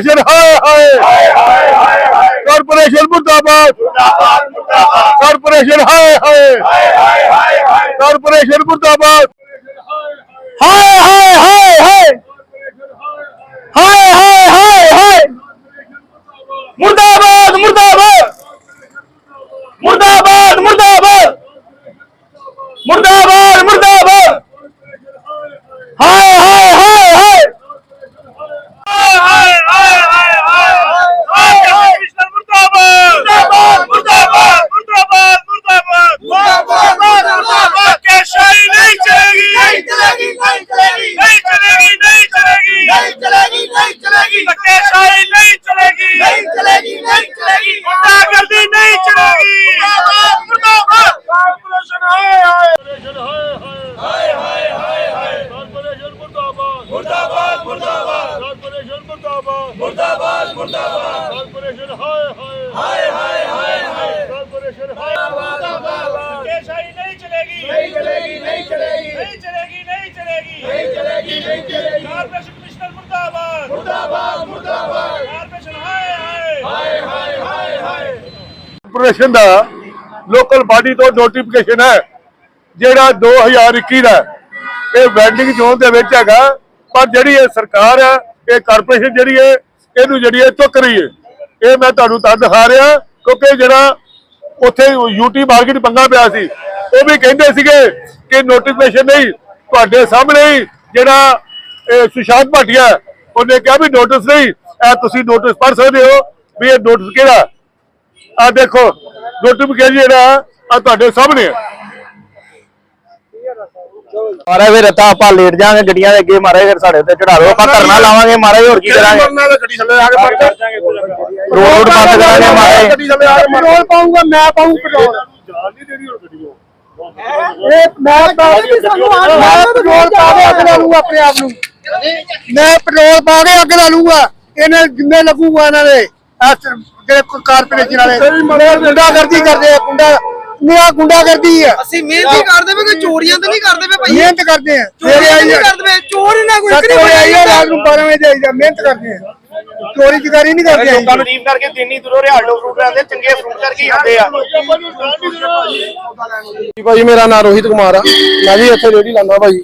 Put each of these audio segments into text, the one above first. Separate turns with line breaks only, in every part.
Corporation ਹਾਏ ਹਾਏ। Corporation ਮੁਰਦਾਬਾਦ। ਕਾਰਪੋਰੇਸ਼ਨ ਹਾਏ ਹਾਏ। ਕਾਰਪੋਰੇਸ਼ਨ ਮੁਰਦਾਬਾਦ।
ਹਾਏ ਹਾਏ ਹਾਏ ਹਾਏ। ਹਾਏ ਹਾਏ ਹਾਏ ਹਾਏ। ਮੁਰਦਾਬਾਦ ਮੁਰਦਾਬਾਦ। ਮੁਰਦਾਬਾਦ। ਕਾਰਪੋਰੇਸ਼ਨ ਹਾਏ ਹਾਏ।
ਹਾਏ ਹਾਏ ਹਾਏ ਕਾਰਪੋਰੇਸ਼ਨ ਹਾਏ।
ਧੱਕੇਸ਼ਾਹੀ ਨਹੀਂ ਚਲੇਗੀ। ਨਹੀਂ ਚਲੇਗੀ ਨਹੀਂ ਚਲੇਗੀ। ਨਹੀਂ ਚਲੇਗੀ ਨਹੀਂ ਚਲੇਗੀ। ਨਹੀਂ ਚਲੇਗੀ ਨਹੀਂ ਚਲੇਗੀ। ਕਾਰਪੋਰੇਸ਼ਨ ਕਮਿਸ਼ਨਰ ਮੁਰਦਾਬਾਦ। ਮੁਰਦਾਬਾਦ ਮੁਰਦਾਬਾਦ। ਕਾਰਪੋਰੇਸ਼ਨ ਹਾਏ ਹਾਏ। ਹਾਏ ਹਾਏ ਹਾਏ
ਕਾਰਪੋਰੇਸ਼ਨ ਦਾ ਲੋਕਲ ਬਾਡੀ ਤੋਂ ਨੋਟੀਫਿਕੇਸ਼ਨ ਹੈ ਜਿਹੜਾ 2021 ਦਾ ਹੈ। ਇਹ ਵੈਂਡਿੰਗ ਜ਼ੋਨ ਦੇ ਵਿੱਚ ਹੈਗਾ ਪਰ ਜਿਹੜੀ ਇਹ ਸਰਕਾਰ ਹੈ ਇਹ ਕਾਰਪੋਰੇਸ਼ਨ ਜਿਹੜੀ ਹੈ ਇਹਨੂੰ ਜਿਹੜੀ ਹੈ ਚੁੱਕ ਰਹੀ ਹੈ ਇਹ ਮੈਂ ਤੁਹਾਨੂੰ ਤਾਂ ਦਿਖਾ ਰਿਹਾ, ਕਿਉਂਕਿ ਜਿਹੜਾ ਉੱਥੇ ਯੂਟੀ ਮਾਰਕੀਟ ਪੰਗਾ ਪਿਆ ਸੀ, ਉਹ ਵੀ ਕਹਿੰਦੇ ਸੀਗੇ ਕਿ ਨੋਟੀਫਿਕੇਸ਼ਨ ਨਹੀਂ, ਤੁਹਾਡੇ ਸਾਹਮਣੇ ਹੀ ਜਿਹੜਾ, ਇਹ ਸੁਸ਼ਾਂਤ ਭਾਟੀਆ ਉਹਨੇ ਕਿਹਾ ਵੀ ਨੋਟਿਸ ਨਹੀਂ, ਇਹ ਤੁਸੀਂ ਨੋਟਿਸ ਪੜ੍ਹ ਸਕਦੇ ਹੋ ਵੀ ਇਹ ਨੋਟਿਸ ਕਿਹੜਾ ਆ ਦੇਖੋ ਨੋਟੀਫਿਕੇਸ਼ਨ ਜਿਹੜਾ ਆ ਤੁਹਾਡੇ ਸਾਹਮਣੇ ਹੈ।
ਮਾਰੇ ਫਿਰ ਰਤਾ ਆਪਾਂ ਲੇਟ ਜਾਾਂਗੇ ਗੱਡੀਆਂ ਦੇ ਅੱਗੇ ਮਾਰੇ ਫਿਰ ਸਾਡੇ ਉੱਤੇ ਚੜਾ ਦਿਓ। ਆਪਾਂ ਧਰਨਾ ਲਾਵਾਂਗੇ ਮਾਰੇ ਹੋਰ ਕੀ ਕਰਾਂਗੇ?
ਗੱਡੀ ਥੱਲੇ ਆ ਕੇ ਪੜ
ਰੋਡ ਰੋਡ ਬੰਦ ਕਰਾਂਗੇ ਮਾਰੇ।
ਗੱਡੀ ਥੱਲੇ ਆ ਕੇ
ਪੈਟਰੋਲ ਪਾਉਂਗਾ ਮੈਂ ਪਾਉਂ ਪੈਟਰੋਲ।
ਜਾਨ ਨਹੀਂ ਦੇਣੀ ਹੁਣ ਗੱਡੀ ਨੂੰ
ਇਹ ਮੈਂ ਮੈਂ ਪੈਟਰੋਲ ਪਾ ਕੇ ਅੱਗ ਲਾ ਲੂੰਗਾ ਆਪਣੇ ਆਪ ਨੂੰ। ਮੈਂ ਪੈਟਰੋਲ ਪਾ ਕੇ ਅੱਗ ਲਾ ਲੂੰਗਾ ਇਹਨੇ ਜਿੰਨੇ ਲੱਗੂਗਾ ਇਹਨਾਂ ਦੇ। ਜਿਹੜੇ ਕਾਰਪੋਰੇਸ਼ਨ ਵਾਲੇ। ਗੁੰਡਾਗਰਦੀ ਕਰਦੇ ਆ ਗੁੰਡਾ ਨਿਆ ਗੁੰਡਾਗਰਦੀ ਆ।
ਅਸੀਂ ਮਿਹਨਤ ਹੀ ਕਰਦੇ ਵੇ ਕੋਈ ਚੋਰੀਆਂ ਤਾਂ ਨਹੀਂ ਕਰਦੇ ਵੇ ਭਾਈ?
ਮਿਹਨਤ ਕਰਦੇ ਆ।
ਚੋਰੀਆਂ
ਸਵੇਰੇ
ਤਾਂ ਨਹੀਂ ਕਰਦੇ ਵੇ ਚੋਰ ਹੀ ਨਾ ਕੋਈ
ਸੱਤ ਵਜੇ ਆਈਏ ਰਾਤ ਨੂੰ 12 ਵਜੇ ਆਈਦਾ ਮਿਹਨਤ ਕਰਦੇ ਆ। ਚੋਰੀ ਚਕਾਰੀ ਨਹੀਂ ਕਰਦੇ
ਲੋਕਾਂ ਨੂੰ। ਲੀਵ ਕਰਕੇ ਦਿਨੀ ਦੂਰੋਂ ਰਿਹਾਲੋ ਫਰੂਟ ਲੈਂਦੇ ਚੰਗੇ ਫਰੂਟ ਕਰਕੇ ਹੀ ਆਉਂਦੇ ਆ।
ਜੀ ਭਾਈ ਮੇਰਾ ਨਾਮ ਰੋਹਿਤ ਕੁਮਾਰ ਆ। ਮੈਂ ਵੀ ਇੱਥੇ ਰੇੜੀ ਲਾਉਂਦਾ ਭਾਈ।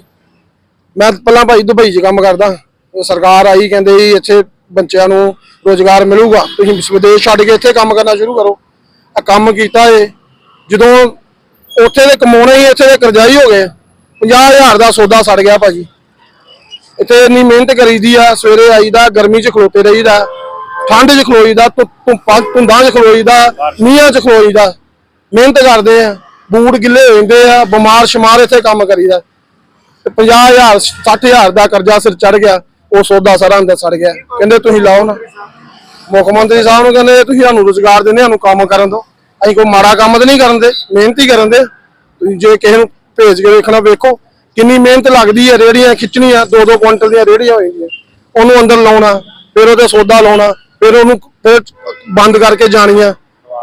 ਮੈਂ ਪਹਿਲਾਂ ਭਾਈ ਦੁਬਈ 'ਚ ਕੰਮ ਕਰਦਾ। ਉਹ ਸਰਕਾਰ ਆਈ ਕਹਿੰਦੇ ਜੀ ਇੱਥੇ ਬੱਚਿਆਂ ਨੂੰ ਰੋਜ਼ਗਾਰ ਮਿਲੂਗਾ। ਤੁਸੀਂ ਵਿਦੇਸ਼ ਛੱਡ ਕੇ ਇੱਥੇ ਕੰਮ ਕਰਨਾ ਸ਼ੁਰੂ ਕਰੋ। ਆ ਕੰਮ ਕੀਤਾ ਏ। ਜਦੋਂ ਉੱਥੇ ਦੇ ਕਮਾਉਣੇ ਹੀ ਇੱਥੇ ਦੇ ਕਰਜ਼ਾਈ ਹੋ ਗਏ। 50000 ਦਾ ਸੌਦਾ ਸੜ ਗਿਆ ਭਾਜੀ। ਇੱਥੇ ਇੰਨੀ ਮਿਹਨਤ ਕਰੀਦੀ ਆ, ਸਵੇਰੇ ਆਈਦਾ, ਗਰਮੀ 'ਚ ਖਲੋਤੇ ਰਹੀਦਾ, ਠੰਡ 'ਚ ਖਲੋਈਦਾ ਧੁੱਪ- ਧੁੱਪਾਂ ਧੁੰਦਾਂ 'ਚ ਖਲੋਈਦਾ, ਮੀਂਹਾਂ 'ਚ ਖਲੋਈਦਾ। ਮਿਹਨਤ ਕਰਦੇ ਆ, ਬੂਟ ਗਿੱਲੇ ਹੋ ਜਾਂਦੇ ਆ, ਬਿਮਾਰ ਸ਼ਮਾਰ ਇੱਥੇ ਕੰਮ ਕਰੀਦਾ। ਤੇ 50000 60000 ਦਾ ਕਰਜ਼ਾ ਸਿਰ ਚੜ ਗਿਆ, ਉਹ ਸੌਦਾ ਸਾਰਾ ਅੰਦਰ ਸੜ ਗਿਆ। ਕਹਿੰਦੇ, ਤੁਸੀਂ ਲਾਓ ਨਾ। ਮੁੱਖ ਮੰਤਰੀ ਸਾਹਿਬ ਨੂੰ ਕਹਿੰਦੇ, ਤੁਸੀਂ ਸਾਨੂੰ ਰੋਜ਼ਗਾਰ ਦਿੰਦੇ, ਸਾਨੂੰ ਕੰਮ ਕਰਨ ਦਿਓ। ਅਸੀਂ ਕੋਈ ਮਾੜਾ ਕੰਮ ਤਾਂ ਨਹੀਂ ਕਰਨ ਦੇ ਮਿਹਨਤ ਹੀ ਕਰਨ ਦੇ। ਤੁਸੀਂ ਜੇ ਕਿਸੇ ਨੂੰ ਭੇਜ ਕੇ ਵੇਖਣਾ ਵੇਖੋ ਕਿੰਨੀ ਮਿਹਨਤ ਲੱਗਦੀ ਹੈ ਰੇੜੀਆਂ ਖਿੱਚਣੀਆਂ ਦੋ ਦੋ ਕੁਇੰਟਲ ਦੀਆਂ ਰੇੜੀਆਂ ਹੋ ਜਾਂਦੀਆਂ ਉਹਨੂੰ ਅੰਦਰ ਲਾਉਣਾ ਫਿਰ ਉਹਦੇ ਸੌਦਾ ਲਾਉਣਾ ਫਿਰ ਉਹਨੂੰ ਫਿਰ ਬੰਦ ਕਰਕੇ ਜਾਣੀਆਂ।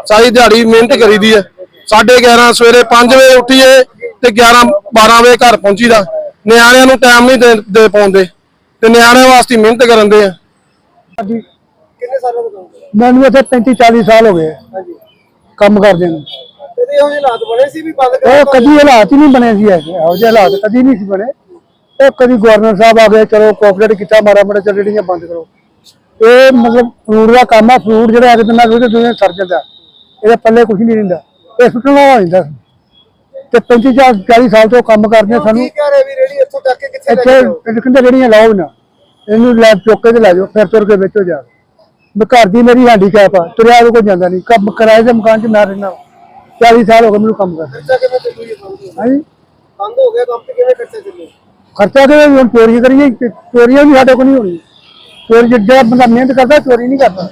ਸਾਰੀ ਦਿਹਾੜੀ ਮਿਹਨਤ ਕਰੀਦੀ ਹੈ 11:30 ਸਵੇਰੇ 5 ਵਜੇ ਉੱਠੀਏ ਤੇ 11 12 ਵਜੇ ਘਰ ਪਹੁੰਚੀਦਾ। ਨਿਆਣਿਆਂ ਨੂੰ ਟਾਈਮ ਨਹੀਂ ਦੇ ਦੇ ਪਾਉਂਦੇ। ਤੇ ਨਿਆਣਿਆਂ ਵਾਸਤੇ ਮਿਹਨਤ ਕਰਨ ਦੇ ਆ।
ਮੈਨੂੰ ਇੱਥੇ 35 40 ਸਾਲ ਹੋ ਗਏ। ਕੰਮ ਕਰਦੇ ਨੂੰ।
ਤੇ ਇਹੋ ਜਿਹੇ ਹਾਲਾਤ ਬਣੇ ਸੀ ਵੀ ਬੰਦ
ਉਹ ਕਦੀ ਹਾਲਾਤ ਹੀ ਨਹੀਂ ਬਣੇ ਸੀ ਐਸੇ ਇਹੋ ਜਿਹੇ ਹਾਲਾਤ ਕਦੀ ਨਹੀਂ ਸੀ ਬਣੇ। ਉਹ ਕਦੀ ਗਵਰਨਰ ਸਾਹਿਬ ਆ ਗਏ ਚਲੋ ਕੋਆਪਰੇਟ ਕੀਤਾ ਮਾਰਾ ਮਾਰਾ ਚੱਲ ਜਿਹੜੀਆਂ ਬੰਦ ਕਰੋ। ਇਹ ਮਤਲਬ ਫਰੂਟ ਦਾ ਕੰਮ ਆ ਫਰੂਟ ਜਿਹੜਾ ਇੱਕ ਦਿਨ ਨਾਲ ਉਹਦੇ ਦੁਨੀਆ ਸਰ ਜਾਂਦਾ। ਇਹਦੇ ਪੱਲੇ ਕੁਝ ਨਹੀਂ ਰਹਿੰਦਾ ਇਹ ਸੁੱਟਣਾ ਹੋ ਜਾਂਦਾ। ਤੇ 35 ਜਾਂ 40 ਸਾਲ ਤੋਂ ਕੰਮ ਕਰਦੇ ਸਾਨੂੰ
ਕੀ ਕਹਿ ਰਹੇ ਵੀ ਰੇੜੀ ਇੱਥੋਂ ਚੱਕ ਕੇ ਕਿੱਥੇ ਲੈ
ਇੱਥੇ ਕਹਿੰਦੇ ਜਿਹੜੀਆਂ ਲਾਓ ਨਾ। ਇਹਨੂੰ ਲੈ ਚੁੱਕ ਕੇ ਤੇ ਲੈ ਜਾਓ ਫਿਰ ਤੁਰ ਕੇ ਵੇਚੋ ਜਾ। ਘਰ ਦੀ ਮੇਰੀ ਹੈਂਡੀਕੈਪ ਆ ਤੁਰਿਆ ਉਹ ਕੋਈ ਜਾਂਦਾ ਨਹੀਂ। ਕੰਮ ਕਿਰਾਏ ਦੇ ਮਕਾਨ 'ਚ ਮੈਂ ਰਹਿਣਾ। 40 ਸਾਲ ਹੋ ਗਏ ਮੈਨੂੰ ਕੰਮ ਕਰਦੇ
ਖਰਚਾ ਕਿਵੇਂ ਚੱਲੂ ਇਹ ਬੰਦ ਹੋ-
ਹਾਂਜੀ?
ਬੰਦ ਹੋ ਗਿਆ ਕੰਮ ਤੇ ਕਿਵੇਂ ਖਰਚਾ ਚੱਲੂ?
ਖਰਚਾ ਕਿਵੇਂ ਹੁਣ ਚੋਰੀ ਕਰੀਏ ਚੋਰੀਆਂ ਵੀ ਸਾਡੇ ਕੋਲ ਨਹੀਂ ਹੋਣੀ। ਚੋਰੀ ਜਿਹੜਾ ਬੰਦਾ ਮਿਹਨਤ ਕਰਦਾ ਚੋਰੀ ਨਹੀਂ ਕਰਦਾ।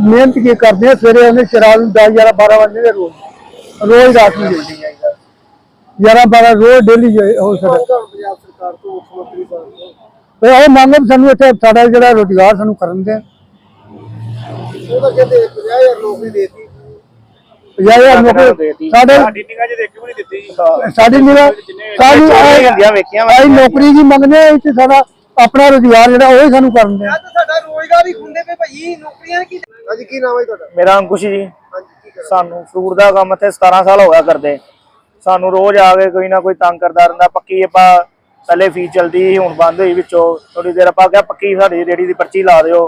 ਮਿਹਨਤ ਕੀ ਕਰਦੇ ਆ? ਸਵੇਰੇ ਉਹਨੇ ਸ਼ਰਾਬ ਨੂੰ 10 11 12 ਵਜੇ ਦੇ ਰੋਜ਼। ਰੋਜ਼ ਰਾਤ ਨੂੰ ਜਾਂਦੀ ਹੈ 11 12 ਰੋਜ਼ ਡੇਲੀ ਹੋ ਸਕਦਾ
ਪੰਜਾਬ ਸਰਕਾਰ ਤੋਂ ਮੁੱਖ ਮੰਤਰੀ ਸਾਹਿਬ ਤੋਂ
ਤੇ ਉਹ ਮੰਗੋ ਵੀ ਸਾਨੂੰ ਇੱਥੇ ਸਾਡਾ ਜਿਹੜਾ ਰੋਜ਼ਗਾਰ ਸਾਨੂੰ ਕਰਨ ਦੇ
ਉਹ ਤਾਂ ਕਹਿੰਦੇ 50000 ਨੌਕਰੀ ਦੇਤੀ।
50000 ਨੌਕਰੀ ਸਾਡੇ
ਸਾਡੀ ਨਿਗਾਹ 'ਚ ਦੇਖੀ ਵੀ ਨਹੀਂ ਦਿੱਤੀ
ਸਾਡੀ ਨਿਗਾਹ ਸਾਡੀ
ਚੋਰੀਆਂ ਹੁੰਦੀਆਂ ਵੇਖੀਆਂ ਵਾ।
ਆਈ ਨੌਕਰੀ ਦੀ ਮੰਗਦੇ ਆ ਇੱਥੇ ਸਾਡਾ ਆਪਣਾ ਰੁਜ਼ਗਾਰ ਜਿਹੜਾ ਉਹ ਹੀ ਸਾਨੂੰ ਕਰਨ ਦਿਆ
ਤਾਂ ਸਾਡਾ ਰੋਜ਼ਗਾਰ ਹੀ ਖੁੰਦੇ ਪਏ ਭਾਈ ਨੌਕਰੀਆਂ ਕੀ ਹਾਂਜੀ ਕੀ ਨਾਮ ਹੈ ਤੁਹਾਡਾ?
ਮੇਰਾ ਅੰਕੁਸ਼ ਜੀ।
ਹਾਂਜੀ ਕੀ ਕਰ?
ਸਾਨੂੰ ਫਰੂਟ ਦਾ ਕੰਮ ਇੱਥੇ 17 ਸਾਲ ਹੋ ਗਿਆ ਕਰਦੇ। ਸਾਨੂੰ ਰੋਜ਼ ਆ ਕੇ ਕੋਈ ਨਾ ਕੋਈ ਤੰਗ ਕਰਦਾ ਰਹਿੰਦਾ ਪੱਕੀ ਆਪਾਂ ਪਹਿਲੇ ਫੀਸ ਚਲਦੀ ਸੀ, ਹੁਣ ਬੰਦ ਹੋਈ ਵਿੱਚੋਂ। ਥੋੜੀ ਦੇਰ ਆਪਾਂ ਕਿਹਾ ਪੱਕੀ ਸਾਡੀ ਰੇੜੀ ਦੀ ਪਰਚੀ ਲਾ ਦਿਓ।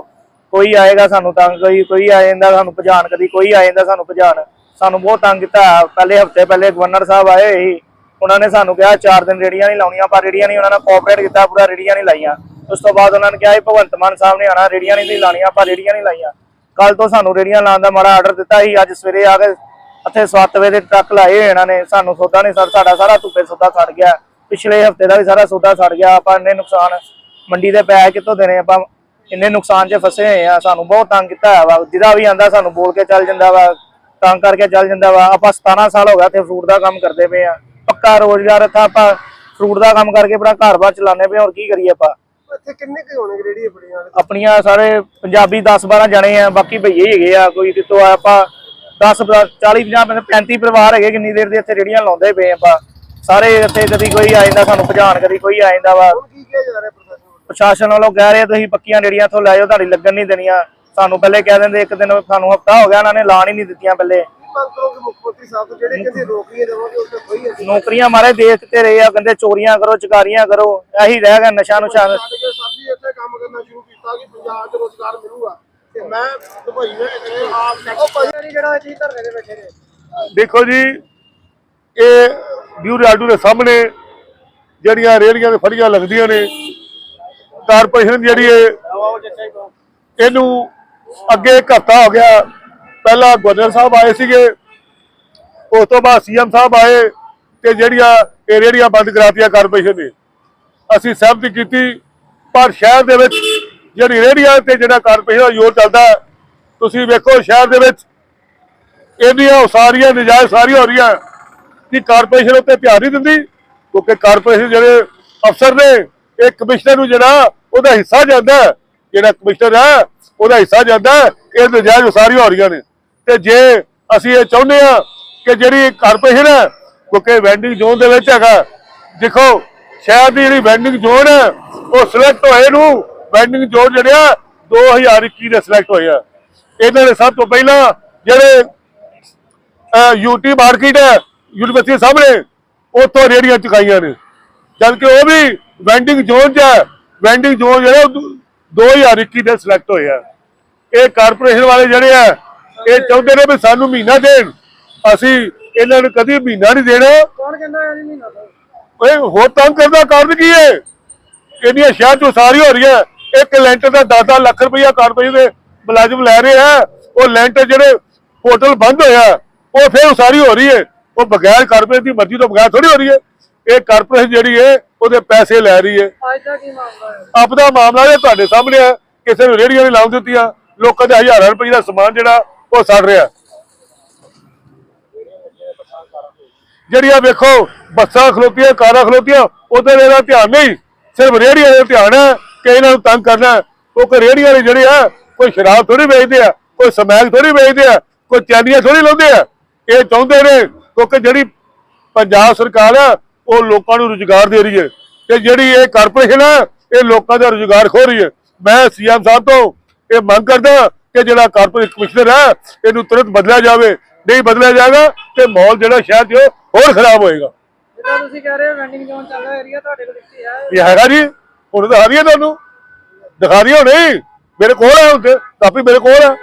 ਕੋਈ ਆਏਗਾ ਸਾਨੂੰ ਤੰਗ, ਕੋਈ ਕੋਈ ਆ ਜਾਂਦਾ, ਸਾਨੂੰ ਭਜਾਣ ਕਦੀ, ਕੋਈ ਆ ਜਾਂਦਾ ਸਾਨੂੰ ਭਜਾਣ। ਸਾਨੂੰ ਬਹੁਤ ਤੰਗ ਕੀਤਾ। ਪਹਿਲੇ ਹਫ਼ਤੇ ਪਹਿਲੇ ਗਵਰਨਰ ਸਾਹਿਬ ਆਏ ਹੋਏ ਸੀ। ਉਹਨਾਂ ਨੇ ਸਾਨੂੰ ਕਿਹਾ ਚਾਰ ਦਿਨ ਰੇੜੀਆਂ ਨਹੀਂ ਲਾਉਣੀਆਂ, ਪਰ ਰੇੜੀਆਂ ਨਹੀਂ, ਉਹਨਾਂ ਨੇ ਕੋਆਪਰੇਟ ਕੀਤਾ, ਪੂਰਾ ਰੇੜੀਆਂ ਨਹੀਂ ਲਾਈਆਂ। ਉਸ ਤੋਂ ਬਾਅਦ ਉਹਨਾਂ ਨੇ ਕਿਹਾ ਇਹ ਭਗਵੰਤ ਮਾਨ ਸਾਹਿਬ ਨੇ ਆਣਾ ਰੇੜੀਆਂ ਨਹੀਂ ਸੀ ਲਾਣੀਆਂ ਪਰ ਰੇੜੀਆਂ ਨਹੀਂ ਲਾਈਆਂ। ਕੱਲ ਤੋਂ ਸਾਨੂੰ ਰੇੜੀਆਂ ਲਾਉਣ ਦਾ ਮਾੜਾ ਆਰਡਰ ਦਿੱਤਾ ਸੀ। ਅੱਜ ਸਵੇਰੇ ਆ ਕੇ ਇੱਥੇ 7 ਵਜੇ ਦੇ ਟਰੱਕ ਲਾਏ ਹੋਏ ਇਹਨਾਂ ਨੇ। ਸਾਨੂੰ ਸੌਦਾ ਨਹੀਂ ਸਰ ਸਾਡਾ ਸਾਰਾ ਧੁੱਪੇ ਸੌਦਾ ਸੜ ਗਿਆ। ਪਿਛਲੇ ਹਫ਼ਤੇ ਦਾ ਵੀ ਸਾਰਾ ਸੌਦਾ ਸੜ ਗਿਆ ਆਪਾਂ ਇੰਨੇ ਨੁਕਸਾਨ ਮੰਡੀ ਦੇ ਪੈਸੇ ਕਿੱਥੋਂ ਦੇਣੇ ਆਪਾਂ ਇੰਨੇ ਨੁਕਸਾਨ 'ਚ ਫਸੇ ਹੋਏ ਆ ਸਾਨੂੰ ਬਹੁਤ ਤੰਗ ਕੀਤਾ ਹੋਇਆ ਵਾ ਜਿਹਦਾ ਵੀ ਆਂਦਾ ਸਾਨੂੰ ਬੋਲ ਕੇ ਚੱਲ ਜਾਂਦਾ ਵਾ ਤੰਗ ਕਰਕੇ ਚੱਲ ਜਾਂਦਾ ਵਾ ਆਪਾਂ 17 ਸਾਲ ਹੋ ਗਿਆ ਇੱਥੇ ਫਰੂਟ ਦਾ ਕੰਮ ਕਰਦੇ ਪਏ ਆ ਪੱਕਾ ਰੋਜ਼ਗਾਰ ਇੱਥੇ ਆਪਾਂ ਫਰੂਟ ਦਾ ਕੰਮ ਕਰਕੇ ਆਪਣਾ ਘਰ-ਬਾਰ ਚਲਾਉਂਦੇ ਪਏ ਹੋਰ ਕੀ ਕਰੀਏ ਆਪਾਂ?
ਇੱਥੇ ਕਿੰਨੇ ਕੁ ਹੋਣੇ ਰੇੜੀ ਵਾਲੇ?
ਆਪਣੀਆਂ ਸਾਰੇ ਪੰਜਾਬੀ 10 12 ਜਣੇ ਆ ਬਾਕੀ ਭਈਏ ਹੀ ਹੈਗੇ ਆ ਕੋਈ ਕਿਤੋਂ ਆ ਆਪਾਂ 10 40 50 35 ਪਰਿਵਾਰ ਹੈਗੇ ਕਿੰਨੀ ਦੇਰ ਦੇ ਇੱਥੇ ਰੇੜੀਆਂ ਲਾਉਂਦੇ ਪਏ ਆਪਾਂ। ਸਾਰੇ ਇੱਥੇ ਕਦੀ ਕੋਈ ਆ ਜਾਂਦਾ ਸਾਨੂੰ ਭਜਾਣ ਕਦੀ ਕੋਈ ਆ ਜਾਂਦਾ ਵਾ।
ਹੁਣ ਕੀ ਕਿਹਾ ਜਾ ਰਿਹਾ ਪ੍ਰਸ਼ਾਸਨ ਵੱਲੋਂ?
ਪ੍ਰਸ਼ਾਸਨ ਵੱਲੋਂ ਕਹਿ ਰਹੇ ਤੁਸੀਂ ਪੱਕੀਆਂ ਰੇੜੀਆਂ ਤੋਂ ਲੈ ਜਾਓ ਤੁਹਾਡੀ ਲੱਗਣ ਨਹੀਂ ਦੇਣੀਆਂ। ਸਾਨੂੰ ਪਹਿਲੇ ਕਹਿ ਦਿੰਦੇ ਇੱਕ ਦਿਨ ਸਾਨੂੰ ਹਫਤਾ ਹੋ ਗਿਆ ਉਹਨਾਂ ਨੇ ਲਾਣ ਹੀ ਨਹੀਂ ਦਿੱਤੀਆਂ ਪਹਿਲੇ।
ਕੀ ਮੰਗ ਕਰੋਗੇ ਮੁੱਖ ਮੰਤਰੀ ਸਾਹਿਬ ਤੋਂ? ਜਿਹੜੇ ਕਹਿੰਦੇ ਨੌਕਰੀਆਂ ਦੇਵਾਂਗੇ ਉਸ ਤੇ ਕੋਈ ਹੈ
ਨੌਕਰੀਆਂ ਮਾਰੇ ਦੇਖ ਤੇ ਰਹੇ ਆ ਕਹਿੰਦੇ ਚੋਰੀਆਂ ਕਰੋ ਚਕਾਰੀਆਂ ਕਰੋ ਇਹੀ ਰਹਿ ਗਿਆ ਨਸ਼ਾ ਨੁਸ਼ਾ।
ਸਾਡੇ ਕੇ ਸਾਡੀ ਇੱਥੇ ਕੰਮ ਕਰਨਾ ਸ਼ੁਰੂ ਕੀਤਾ ਕਿ ਪੰਜਾਬ 'ਚ ਰੋਜ਼ਗਾਰ ਮਿਲੂਗਾ। ਤੇ ਮੈਂ ਦੁਬਈ ਵਿੱਚ ਆਪ ਉਹ ਭਾਈ ਜਿਹੜਾ ਇਹ ਚੀਜ਼ ਧਰਨੇ ਦੇ ਬੈਠੇ ਨੇ।
ਦੇਖੋ ਜੀ ਇਹ ਬਿਊ ਰਾਡੂ ਦੇ ਸਾਹਮਣੇ ਜਿਹੜੀਆਂ ਰੇੜੀਆਂ ਤੇ ਫੜੀਆਂ ਲੱਗਦੀਆਂ ਨੇ ਕਾਰਪੋਰੇਸ਼ਨ ਜਿਹੜੀ ਹੈ ਇਹਨੂੰ ਅੱਗੇ ਇੱਕ ਹਫ਼ਤਾ ਹੋ ਗਿਆ, ਪਹਿਲਾਂ ਗਵਰਨਰ ਸਾਹਿਬ ਆਏ ਸੀਗੇ, ਉਸ ਤੋਂ ਬਾਅਦ ਸੀਐਮ ਸਾਹਿਬ ਆਏ ਤੇ ਜਿਹੜੀਆਂ ਇਹ ਰੇੜੀਆਂ ਬੰਦ ਕਰਾਤੀਆਂ ਕਾਰਪੋਰੇਸ਼ਨ ਨੇ। ਅਸੀਂ ਸਹਿਮਤੀ ਕੀਤੀ, ਪਰ ਸ਼ਹਿਰ ਦੇ ਵਿੱਚ ਜਿਹੜੀ ਰੇੜੀਆਂ ਤੇ ਜਿਹੜਾ ਕਾਰਪੋਰੇਸ਼ਨ ਦਾ ਜ਼ੋਰ ਚੱਲਦਾ ਤੁਸੀਂ ਵੇਖੋ ਸ਼ਹਿਰ ਦੇ ਵਿੱਚ ਇਹਦੀਆਂ ਉਸਾਰੀਆਂ, ਨਜਾਇਜ਼ ਸਾਰੀਆਂ ਹੋ ਰਹੀਆਂ। ਕਿ ਕਾਰਪੋਰੇਸ਼ਨ ਉੱਤੇ ਧਿਆਨ ਨਹੀਂ ਦਿੰਦੀ, ਕਿਉਂਕਿ ਕਾਰਪੋਰੇਸ਼ਨ ਜਿਹੜੇ ਅਫਸਰ ਨੇ, ਇਹ ਕਮਿਸ਼ਨਰ ਨੂੰ ਜਿਹੜਾ ਉਹਦਾ ਹਿੱਸਾ ਜਾਂਦਾ ਜਿਹੜਾ ਕਮਿਸ਼ਨਰ ਹੈ, ਉਹਦਾ ਹਿੱਸਾ ਜਾਂਦਾ ਇਹ ਨਜਾਇਜ਼ ਉਸਾਰੀਆਂ ਹੋ ਰਹੀਆਂ ਨੇ। ਤੇ ਜੇ ਅਸੀਂ ਇਹ ਚਾਹੁੰਦੇ ਆ ਕਿ ਜਿਹੜੀ ਕਾਰਪੋਰੇਸ਼ਨ ਹੈ, ਕਿਉਂਕਿ ਵੈਂਡਿੰਗ ਜ਼ੋਨ ਦੇ ਵਿੱਚ ਹੈਗਾ, ਦੇਖੋ, ਸ਼ਹਿਰ ਦੀ ਜਿਹੜੀ ਵੈਂਡਿੰਗ ਜ਼ੋਨ ਹੈ, ਉਹ ਸਿਲੈਕਟ ਹੋਏ ਨੂੰ ਵੈਂਡਿੰਗ ਜ਼ੋਨ ਜਿਹੜਿਆ 2021 ਦੇ ਸਿਲੈਕਟ ਹੋਏ ਆ। ਇਹਨਾਂ ਨੇ ਸਭ ਤੋਂ ਪਹਿਲਾਂ ਜਿਹੜੇ ਯੂਟੀ ਮਾਰਕੀਟ ਹੈ ਯੂਨੀਵਰਸਿਟੀ ਸਾਹਮਣੇ ਉੱਥੋਂ ਰੇੜੀਆਂ ਚੁਕਾਈਆਂ ਨੇ। ਜਦ ਕਿ ਉਹ ਵੀ ਵੈਂਡਿੰਗ ਜ਼ੋਨ 'ਚ ਹੈ। ਵੈਂਡਿੰਗ ਜ਼ੋਨ ਜਿਹੜਾ ਉਹ 2021 ਦੇ ਸਿਲੈਕਟ ਹੋਏ ਆ। ਇਹ ਕਾਰਪੋਰੇਸ਼ਨ ਵਾਲੇ ਜਿਹੜੇ ਆ ਇਹ ਚਾਹੁੰਦੇ ਨੇ ਵੀ ਸਾਨੂੰ ਮਹੀਨਾ ਦੇਣ। ਅਸੀਂ ਇਹਨਾਂ ਨੂੰ ਕਦੀ ਮਹੀਨਾ ਨਹੀਂ ਦੇਣਾ।
ਕੌਣ ਕਹਿੰਦਾ ਇਹ ਮਹੀਨਾ
ਓਏ ਹੋਰ ਤੰਗ ਕਰਦਾ ਕਾਰਨ ਕੀ ਹੈ? ਇਹਦੀਆਂ ਸ਼ਹਿਰ ਚ ਉਸਾਰੀ ਹੋ ਰਹੀ ਹੈ ਇੱਕ ਲੈਂਟਰ ਦਾ 10 ਲੱਖ ਰੁਪਇਆ ਕਾਰਪੋਰੇਸ਼ਨ ਦੇ ਮੁਲਾਜ਼ਮ ਲੈ ਰਹੇ ਆ। ਉਹ ਲੈਂਟਰ ਜਿਹੜੇ ਹੋਟਲ ਬੰਦ ਹੋਇਆ ਉਹ ਫਿਰ ਉਸਾਰੀ ਹੋ ਰਹੀ ਹੈ। ਉਹ ਬਗੈਰ ਕਾਰਪੋਰੇਸ਼ਨ ਦੀ ਮਰਜ਼ੀ ਤੋਂ ਬਗੈਰ ਥੋੜੀ ਹੋ ਰਹੀ ਹੈ। ਇਹ ਕਾਰਪੋਰੇਸ਼ਨ ਜਿਹੜੀ ਹੈ ਉਹਦੇ ਪੈਸੇ ਲੈ ਰਹੀ ਹੈ।
ਅੱਜ ਦਾ ਕੀ ਮਾਮਲਾ ਹੈ?
ਆਪਦਾ ਮਾਮਲਾ ਇਹ ਤੁਹਾਡੇ ਸਾਹਮਣੇ ਹੈ ਕਿਸੇ ਨੂੰ ਰੇੜੀਆਂ ਨਹੀਂ ਲਾਉਣ ਦਿੱਤੀਆਂ। ਲੋਕਾਂ ਦੇ ਹਜ਼ਾਰਾਂ ਰੁਪਏ ਦਾ ਸਮਾਨ ਜਿਹੜਾ ਉਹ ਸੜ ਰਿਹਾ। ਜਿਹੜੀਆਂ ਵੇਖੋ ਬੱਸਾਂ ਖਲੋਤੀਆਂ ਕਾਰਾਂ ਖਲੋਤੀਆਂ ਉਧਰ ਇਹਦਾ ਧਿਆਨ ਨਹੀਂ। ਸਿਰਫ ਰੇੜੀਆਂ ਦਾ ਧਿਆਨ ਹੈ ਕਿ ਇਹਨਾਂ ਨੂੰ ਤੰਗ ਕਰਨਾ ਹੈ। ਕਿਉਂਕਿ ਰੇੜੀਆਂ ਵਾਲੇ ਜਿਹੜੇ ਆ ਕੋਈ ਸ਼ਰਾਬ ਥੋੜੀ ਵੇਚਦੇ ਆ ਕੋਈ ਸਮੈਕ ਥੋੜੀ ਵੇਚਦੇ ਆ ਕੋਈ ਚੈਨੀਆਂ ਥੋੜੀ ਲਾਉਂਦੇ ਆ। ਇਹ ਚਾਹੁੰਦੇ ਨੇ ਕਿਉਂਕਿ ਜਿਹੜੀ ਪੰਜਾਬ ਸਰਕਾਰ ਆ ਉਹ ਲੋਕਾਂ ਨੂੰ ਰੁਜ਼ਗਾਰ ਦੇ ਰਹੀ ਹੈ। ਤੇ ਜਿਹੜੀ ਇਹ ਕਾਰਪੋਰੇਸ਼ਨ ਆ ਇਹ ਲੋਕਾਂ ਦਾ ਰੁਜ਼ਗਾਰ ਖੋ ਰਹੀ ਹੈ। ਮੈਂ ਸੀਐਮ ਸਾਹਿਬ ਤੋਂ ਇਹ ਮੰਗ ਕਰਦਾ ਕਿ ਜਿਹੜਾ ਕਾਰਪੋਰੇਟ ਕਮਿਸ਼ਨਰ ਹੈ ਇਹਨੂੰ ਤੁਰੰਤ ਬਦਲਿਆ ਜਾਵੇ। ਨਹੀਂ ਬਦਲਿਆ ਜਾਏਗਾ ਤੇ ਮਾਹੌਲ ਜਿਹੜਾ ਸ਼ਹਿਰ 'ਚ ਹੋਰ ਖਰਾਬ ਹੋਏਗਾ।
ਜਿੱਦਾਂ ਤੁਸੀਂ ਕਹਿ ਰਹੇ ਹੋ ਵੈਂਡਿੰਗ ਜ਼ੋਨ ਚੱਲਦਾ ਏਰੀਆ ਤੁਹਾਡੇ ਕੋਲ ਕਿੱਥੇ ਹੈ।
ਇਹ ਹੈਗਾ ਜੀ। ਹੁਣ ਦਿਖਾ ਰਹੀ ਹੈ ਤੁਹਾਨੂੰ। ਦਿਖਾ ਰਹੀ ਹੈ ਹੁਣੇ। ਮੇਰੇ ਕੋਲ ਹੈ ਤੇ। ਕਾਪੀ ਮੇਰੇ ਕੋਲ ਹੈ